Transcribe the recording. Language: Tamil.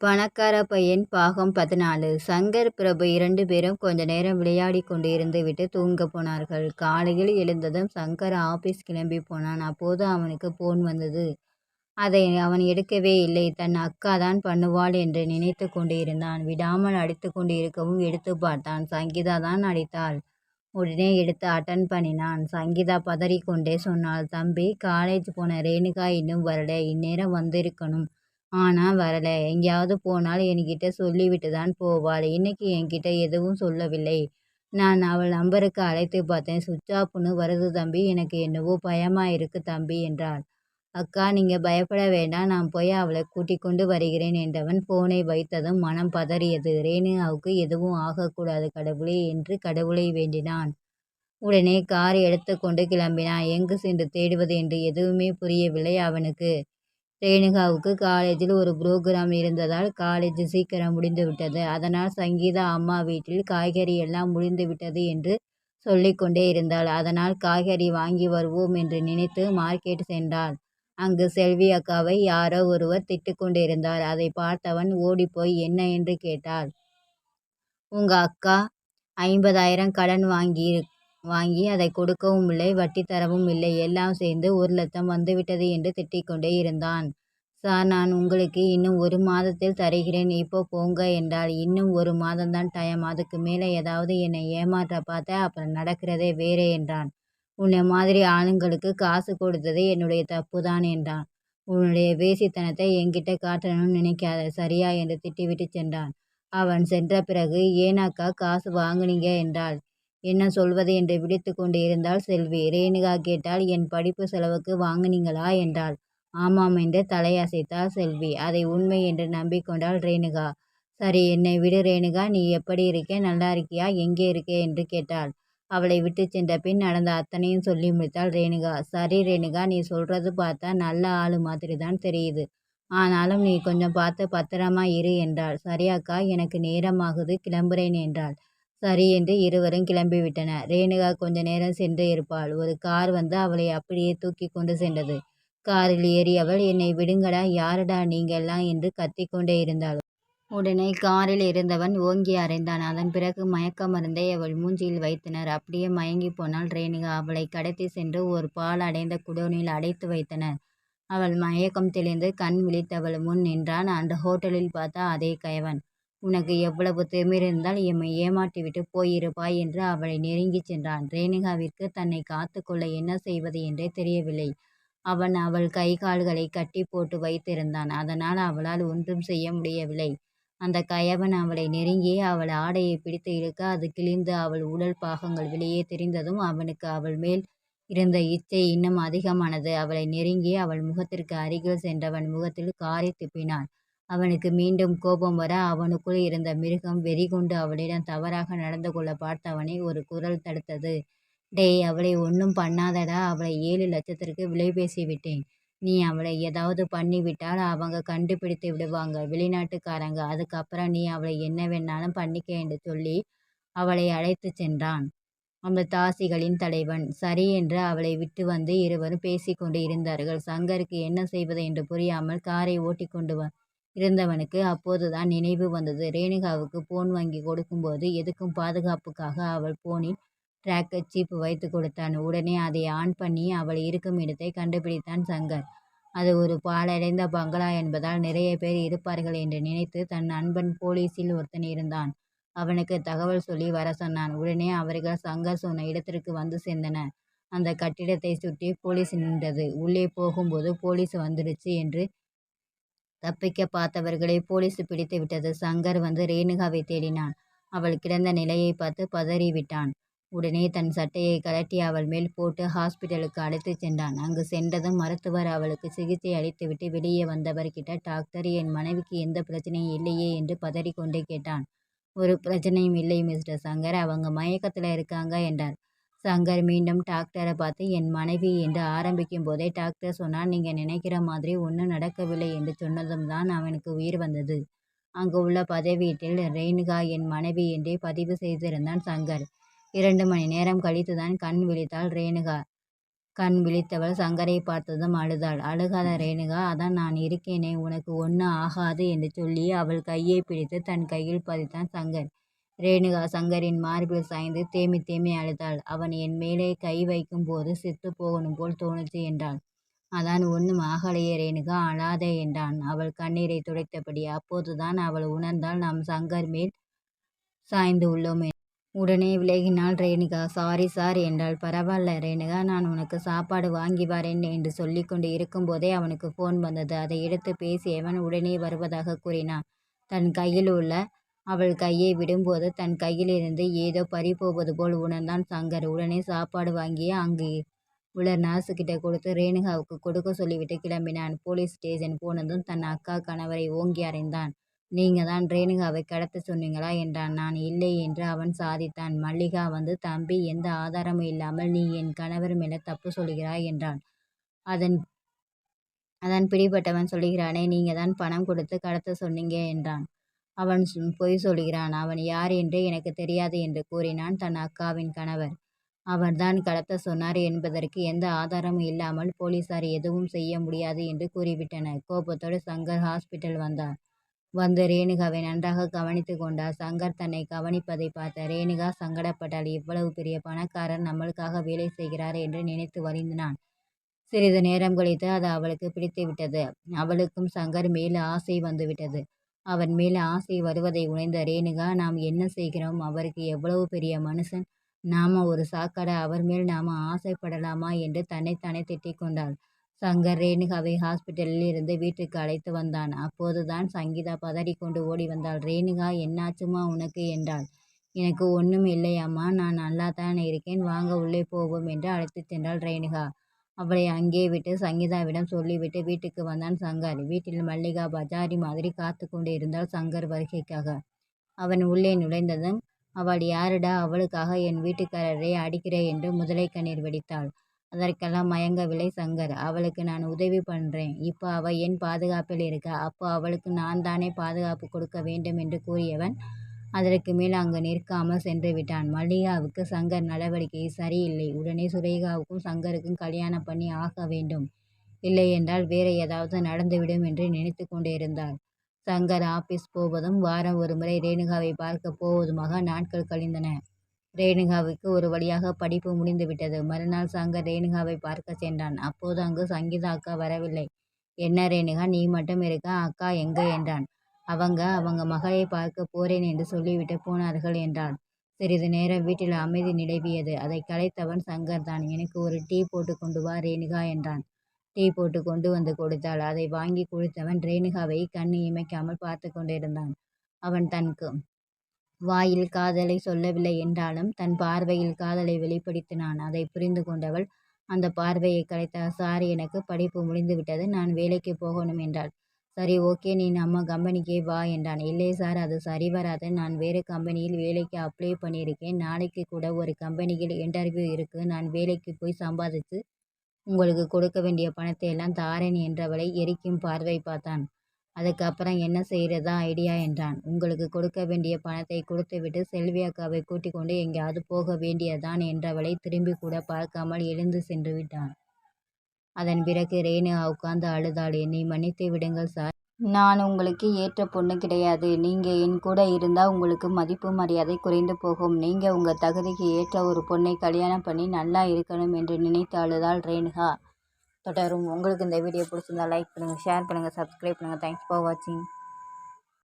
பணக்கார பையன் பாகம் பதினாலு சங்கர் பிரபு இரண்டு பேரும் கொஞ்ச நேரம் விளையாடி கொண்டு இருந்துவிட்டு தூங்க போனார்கள். காலையில் எழுந்ததும் சங்கர் ஆபீஸ் கிளம்பி போனான். அப்போது அவனுக்கு போன் வந்தது. அதை அவன் எடுக்கவே இல்லை. தன் அக்கா தான் பண்ணுவாள் என்று நினைத்து கொண்டு இருந்தான். விடாமல் அடித்து கொண்டு இருக்கவும் எடுத்து பார்த்தான். சங்கீதாதான் அடித்தாள். உடனே எடுத்து அட்டன் பண்ணினான். சங்கீதா பதறிக்கொண்டே சொன்னாள் தம்பி காலேஜ் போன ரேணுகா இன்னும் வரல. இந்நேரம் வந்திருக்கணும். ஆனால் வரலை எங்கேயாவது போனால் என்கிட்ட சொல்லிவிட்டு தான் போவாள். இன்னைக்கு என்கிட்ட எதுவும் சொல்லவில்லை. நான் அவள் நம்பருக்கு அழைத்து பார்த்தேன். சுவிட்ச் ஆஃப்னு வருது தம்பி. எனக்கு என்னவோ பயமாக இருக்கு தம்பி என்றாள். அக்கா நீங்கள் பயப்பட வேண்டாம். நான் போய் அவளை கூட்டிக்கொண்டு வருகிறேன் என்றவன் போனை வைத்ததும் மனம் பதறியது. ரேணுகாவுக்கு எதுவும் ஆகக்கூடாது கடவுளே என்று கடவுளை வேண்டினான். உடனே கார் எடுத்துக்கொண்டு கிளம்பினான். எங்கு சென்று தேடுவது என்று எதுவுமே புரியவில்லை அவனுக்கு. ரேணுகாவுக்கு காலேஜில் ஒரு புரோகிராம் இருந்ததால் காலேஜ் சீக்கிரம் முடிந்துவிட்டது. அதனால் சங்கீதா அம்மா வீட்டில் காய்கறி எல்லாம் முடிந்துவிட்டது என்று சொல்லிக் கொண்டே இருந்தாள். அதனால் காய்கறி வாங்கி வருவோம் என்று நினைத்து மார்க்கெட் சென்றாள். அங்கு செல்வி அக்காவை யாரோ ஒருவர் திட்டிக்கொண்டிருந்தார் அதை பார்த்தவன் ஓடிப்போய் என்ன என்று கேட்டாள். உங்க அக்கா ஐம்பதாயிரம் கடன் வாங்கி வாங்கி அதை கொடுக்கவும் இல்லை வட்டி தரவும் இல்லை. எல்லாம் சேர்ந்து ஒரு லட்சம் வந்துவிட்டது என்று திட்டிக்கொண்டே இருந்தான். சார் நான் உங்களுக்கு இன்னும் ஒரு மாதத்தில் தருகிறேன். இப்போ போங்க என்றால் இன்னும் ஒரு மாதம்தான் டைம். அதுக்கு மேலே ஏதாவது என்னை ஏமாற்ற பார்த்த அப்புறம் நடக்கிறதே வேறே என்றான். உன்னை மாதிரி ஆளுங்களுக்கு காசு கொடுத்தது என்னுடைய தப்புதான் என்றான். உன்னுடைய வேசித்தனத்தை என்கிட்ட காட்டணும்னு நினைக்காத சரியா என்று திட்டிவிட்டு சென்றான். அவன் சென்ற பிறகு ஏனாக்கா காசு வாங்குனீங்க என்றாள். என்ன சொல்வது என்று விழித்து கொண்டு இருந்தாள் செல்வி. ரேணுகா கேட்டால் என் படிப்பு செலவுக்கு வாங்குனீங்களா என்றாள். ஆமாம் என்று தலையசைத்தாள் செல்வி. அதை உண்மை என்று நம்பிக்கொண்டாள் ரேணுகா. சரி என்னை விடு ரேணுகா நீ எப்படி இருக்க நல்லா இருக்கியா எங்கே இருக்க என்று கேட்டாள். அவளை விட்டுச் சென்ற பின் நடந்த அத்தனையும் சொல்லி முடித்தாள் ரேணுகா. சரி ரேணுகா நீ சொல்றது பார்த்தா நல்ல ஆளு மாதிரிதான் தெரியுது. ஆனாலும் நீ கொஞ்சம் பார்த்து பத்திரமா இரு என்றாள். சரியாக்கா எனக்கு நேரமாகுது கிளம்புறேன் என்றாள். சரி என்று இருவரும் கிளம்பிவிட்டனர். ரேணுகா கொஞ்ச நேரம் சென்று இருப்பாள். ஒரு கார் வந்து அவளை அப்படியே தூக்கி கொண்டு சென்றது. காரில் ஏறியவள் என்னை விடுங்கடா யாருடா நீங்கெல்லாம் என்று கத்திக்கொண்டே இருந்தாள். உடனே காரில் இருந்தவன் ஓங்கி அறைந்தான். அதன் பிறகு மயக்க மருந்தை அவள் மூஞ்சியில் வைத்தனர். அப்படியே மயங்கிப் போனால் ரேணுகா. அவளை கடத்தி சென்று ஒரு பால் அடைந்த குடோனில் அடைத்து வைத்தனர். அவள் மயக்கம் தெளிந்து கண் விழித்தவள் முன் நின்றான் அந்த ஹோட்டலில் பார்த்தா அதே கயவன். உனக்கு எவ்வளவு திமிரிருந்தால் எம்மை ஏமாற்றிவிட்டு போயிருப்பாய் என்று அவளை நெருங்கிச் சென்றான். ரேணுகாவிற்கு தன்னை காத்துக்கொள்ள என்ன செய்வது என்றே தெரியவில்லை. அவன் அவள் கை கால்களை கட்டி போட்டு வைத்திருந்தான். அதனால் அவளால் ஒன்றும் செய்ய முடியவில்லை. அந்த கயவன் அவளை நெருங்கி அவள் ஆடையை பிடித்து இழுக்க அது கிழிந்து அவள் உடல் பாகங்கள் வெளியே தெரிந்ததும் அவனுக்கு அவள் மேல் இருந்த இச்சை இன்னும் அதிகமானது. அவளை நெருங்கி அவள் முகத்திற்கு அருகில் சென்றவன் முகத்தில் காரை துப்பினான். அவனுக்கு மீண்டும் கோபம் வர அவனுக்குள் இருந்த மிருகம் வெறிகொண்டு அவளிடம் தவறாக நடந்து கொள்ள பார்த்தவனை ஒரு குரல் தடுத்தது. டேய் அவளை ஒன்றும் பண்ணாதடா அவளை ஏழு லட்சத்திற்கு விலை பேசிவிட்டேன். நீ அவளை ஏதாவது பண்ணிவிட்டால் அவங்க கண்டுபிடித்து விடுவாங்க வெளிநாட்டுக்காரங்க. அதுக்கப்புறம் நீ அவளை என்ன வேணாலும் பண்ணிக்க என்று சொல்லி அவளை அழைத்து சென்றான். அந்த தாசிகளின் தலைவன். சரி என்று அவளை விட்டு வந்து இருவரும் பேசிக் கொண்டு இருந்தார்கள். சங்கருக்கு என்ன செய்வது என்று புரியாமல் காரை ஓட்டி கொண்டு இருந்தவனுக்கு அப்போதுதான் நினைவு வந்தது. ரேணுகாவுக்கு போன் வாங்கி கொடுக்கும்போது எதுக்கும் பாதுகாப்புக்காக அவள் போனில் டிராக்கர் சிப் வைத்துக் கொடுத்தான். உடனே அதை ஆன் பண்ணி அவள் இருக்கும் இடத்தை கண்டுபிடித்தான் சங்கர். அது ஒரு பாழடைந்த பங்களா என்பதால் நிறைய பேர் இருப்பார்கள் என்று நினைத்து தன் நண்பன் போலீசில் ஒருத்தன் இருந்தான். அவனுக்கு தகவல் சொல்லி வர சொன்னான். உடனே அவர்கள் சங்கர் சொன்ன இடத்திற்கு வந்து சேர்ந்தனர். அந்த கட்டிடத்தைச் சுற்றி போலீஸ் நின்றது. உள்ளே போகும்போது போலீஸ் வந்துடுச்சு என்று தப்பிக்க பார்த்தவர்களை போலீஸ் பிடித்து விட்டது சங்கர் வந்து ரேணுகாவைத் தேடினான். அவள் கிடந்த நிலையை பார்த்து பதறிவிட்டான். உடனே தன் சட்டையை கழட்டி அவள் மேல் போட்டு ஹாஸ்பிட்டலுக்கு அழைத்துச் சென்றான். அங்கு சென்றதும் மருத்துவர் அவளுக்கு சிகிச்சை அளித்துவிட்டு வெளியே வந்தவர்கிட்ட டாக்டர் என் மனைவிக்கு எந்த பிரச்சனையும் இல்லையே என்று பதறிக் கொண்டே கேட்டான். ஒரு பிரச்சனையும் இல்லை மிஸ்டர் சங்கர். அவங்க மயக்கத்தில் இருக்காங்க என்றார். சங்கர் மீண்டும் டாக்டரை பார்த்து என் மனைவி என்று ஆரம்பிக்கும் போதே டாக்டர் சொன்னார் நீங்கள் நினைக்கிற மாதிரி ஒன்றும் நடக்கவில்லை என்று சொன்னதும் தான் அவனுக்கு உயிர் வந்தது. அங்கு உள்ள பதிவேட்டில் ரேணுகா என் மனைவி என்றே பதிவு செய்திருந்தான் சங்கர். இரண்டு மணி நேரம் கழித்து தான் கண் விழித்தாள் ரேணுகா. கண் விழித்தவள் சங்கரை பார்த்ததும் அழுதாள். அழுகாத ரேணுகா அதான் நான் இருக்கேனே உனக்கு ஒன்றும் ஆகாது என்று சொல்லி அவள் கையை பிடித்து தன் கையில் பதித்தான் சங்கர். ரேணுகா சங்கரின் மார்பில் சாய்ந்து தேம்பி தேம்பி அழுதாள். அவன் என் மேலே கை வைக்கும்போது செத்துப் போகணும் போல் தோணுச்சு என்றாள். அதான் ஒண்ணும் ஆகலையே ரேணுகா அழாதே என்றான் அவள் கண்ணீரைத் துடைத்தபடி. அப்போதுதான் அவள் உணர்ந்தாள் நாம் சங்கர் மேல் சாய்ந்து உள்ளோம் உடனே விலகினாள் ரேணுகா. சாரி சார் என்றாள். பரவால்ல ரேணுகா நான் உனக்கு சாப்பாடு வாங்கி வரேன் என்று சொல்லிக்கொண்டு இருக்கும்போதே அவனுக்கு போன் வந்தது. அதை எடுத்துப் பேசியவன் உடனே வருவதாகக் கூறினான். தன் கையில் உள்ள அவள் கையை விடும்போது தன் கையிலிருந்து ஏதோ பறிபோவது போல் உணர்ந்தான் சங்கர். உடனே சாப்பாடு வாங்கி அங்கு உள்ள நர்ஸுகிட்ட கொடுத்து ரேணுகாவுக்கு கொடுக்க சொல்லிவிட்டு கிளம்பினான். போலீஸ் ஸ்டேஷன் போனதும் தன் அக்கா கணவரை ஓங்கி அறைந்தான். நீங்கதான் ரேணுகாவை கடத்த சொன்னீங்களா என்றான். நான் இல்லை என்று அவன் சாதித்தான். மல்லிகா வந்து தம்பி எந்த ஆதாரமும் இல்லாமல் நீ என் கணவர் மேல தப்பு சொல்கிறாய் என்றான் அதன் அதன் பிடிபட்டவன் சொல்கிறானே நீங்கள் தான் பணம் கொடுத்து கடத்த சொன்னீங்க என்றான். அவன் பொய் சொல்கிறான் அவன் யார் என்று எனக்கு தெரியாது என்று கூறினான் தன் அக்காவின் கணவர். அவர்தான் கடத்த சொன்னார் என்பதற்கு எந்த ஆதாரமும் இல்லாமல் போலீசார் எதுவும் செய்ய முடியாது என்று கூறிவிட்டனர். கோபத்தோடு சங்கர் ஹாஸ்பிட்டல் வந்தார். வந்து ரேணுகாவை நன்றாக கவனித்து கொண்டார். சங்கர் தன்னை கவனிப்பதைப் பார்த்த ரேணுகா சங்கடப்பட்டால் இவ்வளவு பெரிய பணக்காரர் நம்மளுக்காக வேலை செய்கிறார் என்று நினைத்து வருந்தினாள். சிறிது நேரம் கழித்து அது அவளுக்குப் பிடித்துவிட்டது. அவளுக்கும் சங்கர் மேல் ஆசை வந்துவிட்டது. அவன் மேல் ஆசை வருவதை உணர்ந்த ரேணுகா நாம் என்ன செய்கிறோம் அவருக்கு எவ்வளவு பெரிய மனுஷன் நாம ஒரு சாக்கடை அவர் மேல் நாம ஆசைப்படலாமா என்று தன்னைத்தானே திட்டிக் கொண்டாள். சங்கர் ரேணுகாவை ஹாஸ்பிட்டலில் இருந்து வீட்டுக்கு அழைத்து வந்தான். அப்போதுதான் சங்கீதா பதறிக்கொண்டு ஓடி வந்தாள். ரேணுகா என்னாச்சும்மா உனக்கு என்றாள். எனக்கு ஒன்றும் இல்லையம்மா நான் நல்லாத்தான் இருக்கேன் வாங்க உள்ளே போவோம் என்று அழைத்துச் சென்றாள் ரேணுகா. அவளை அங்கே விட்டு சங்கீதாவிடம் சொல்லிவிட்டு வீட்டுக்கு வந்தான் சங்கர். வீட்டில் மல்லிகா பஜாரி மாதிரி காத்து கொண்டு இருந்தாள் சங்கர் வருகைக்காக. அவன் உள்ளே நுழைந்ததும் அவள் யாருடா அவளுக்காக என் வீட்டுக்காரரை அடிக்கிறேன் என்று முதலை கண்ணீர் வெடித்தாள். அதற்கெல்லாம் மயங்கவில்லை சங்கர். அவளுக்கு நான் உதவி பண்றேன். இப்போ அவள் என் பாதுகாப்பில் இருக்கா. அப்போ அவளுக்கு நான் தானே பாதுகாப்பு கொடுக்க வேண்டும் என்று கூறியவன் அதற்கு மேல் அங்கு நிற்காமல் சென்றுவிட்டான். மல்லிகாவுக்கு சங்கர் நடவடிக்கை சரியில்லை. உடனே சுரேகாவுக்கும் சங்கருக்கும் கல்யாணம் பண்ணி ஆக வேண்டும். இல்லையென்றால் வேற ஏதாவது நடந்துவிடும் என்று நினைத்துக் கொண்டிருந்தாள். சங்கர் ஆபீஸ் போவதும் வாரம் ஒருமுறை ரேணுகாவைப் பார்க்கப் போவதுமாக நாட்கள் கழிந்தன. ரேணுகாவுக்கு ஒரு வழியாக படிப்பு முடிந்துவிட்டது. மறுநாள் சங்கர் ரேணுகாவைப் பார்க்கச் சென்றான். அப்போது அங்கு சங்கீதா அக்கா வரவில்லை. என்ன ரேணுகா நீ மட்டும் இருக்க அக்கா எங்கே என்றான். அவங்க அவங்க மகளைப் பார்க்கப் போறேன் என்று சொல்லிவிட்டு போனார்கள் என்றான் சிறிது நேரம் வீட்டில் அமைதி நிலவியது. அதை கலைத்தவன் சங்கர் தான் எனக்கு ஒரு டீ போட்டு கொண்டு வா ரேணுகா என்றான். டீ போட்டு கொண்டு வந்து கொடுத்தாள். அதை வாங்கி குடித்தவன் ரேணுகாவை கண் இமைக்காமல் பார்த்து கொண்டிருந்தான். அவன் தன் வாயில் காதலை சொல்லவில்லை என்றாலும் தன் பார்வையில் காதலை வெளிப்படுத்தினான். அதை புரிந்து கொண்டவள் அந்த பார்வையை கலைத்தாள். சார் எனக்கு படிப்பு முடிந்துவிட்டது. நான் வேலைக்கு போகணும் என்றாள். சரி ஓகே நீ நம்ம கம்பெனிக்கே வா என்றான். இல்லை சார் அது சரி வராது. நான் வேறு கம்பெனியில் வேலைக்கு அப்ளை பண்ணியிருக்கேன். நாளைக்கு கூட ஒரு கம்பெனியில் இன்டர்வியூ இருக்குது நான் வேலைக்கு போய் சம்பாதித்து உங்களுக்கு கொடுக்க வேண்டிய பணத்தை எல்லாம் தாரேன் என்றவளை எரிக்கும் பார்வை பார்த்தான். அதுக்கப்புறம் என்ன செய்கிறதா ஐடியா என்றான். உங்களுக்கு கொடுக்க வேண்டிய பணத்தை கொடுத்துவிட்டு செல்வி அக்காவை கூட்டிக் கொண்டு எங்கேயாவது போக வேண்டியதான் என்றவளை திரும்பி கூட பார்க்காமல் எழுந்து சென்று விட்டான் அதன் பிறகு ரேணுகா உட்கார்ந்து அழுதாள். என்னை மன்னித்து விடுங்கள் சார். நான் உங்களுக்கு ஏற்ற பொண்ணு கிடையாது. நீங்க என் கூட இருந்தால் உங்களுக்கு மதிப்பு மரியாதை குறைந்து போகும். நீங்க உங்க தகுதிக்கு ஏற்ற ஒரு பொண்ணை கல்யாணம் பண்ணி நல்லா இருக்கணும் என்று நினைத்து அழுதாள் ரேணுகா. தொடரும். உங்களுக்கு இந்த வீடியோ பிடிச்சிருந்தா லைக் பண்ணுங்கள் ஷேர் பண்ணுங்கள் சப்ஸ்கிரைப் பண்ணுங்கள் தேங்க்ஸ் ஃபார் வாட்சிங்.